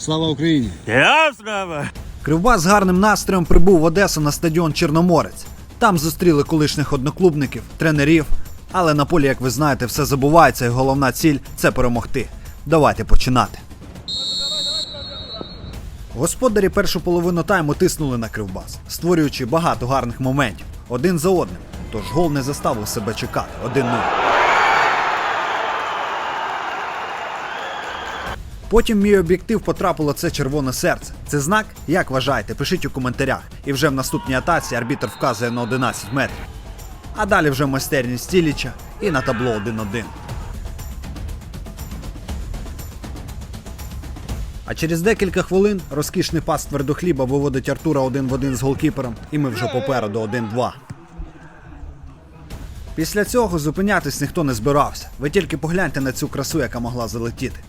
Слава Україні! Я справа. Кривбас з гарним настроєм прибув в Одесу на стадіон Чорноморець. Там зустріли колишніх одноклубників, тренерів. Але на полі, як ви знаєте, все забувається, і головна ціль це перемогти. Давайте починати. Господарі першу половину тайму тиснули на кривбас, створюючи багато гарних моментів один за одним. Тож гол не заставив себе чекати 1-0. Потім мій об'єктив потрапило це червоне серце. Це знак? Як вважаєте? Пишіть у коментарях. І вже в наступній атаці арбітр вказує на 11 метрів. А далі вже майстерність Стіліча і на табло 1-1. А через декілька хвилин розкішний пас твердохліба виводить Артура один в один з голкіпером, і ми вже попереду 1-2. Після цього зупинятись ніхто не збирався. Ви тільки погляньте на цю красу, яка могла залетіти.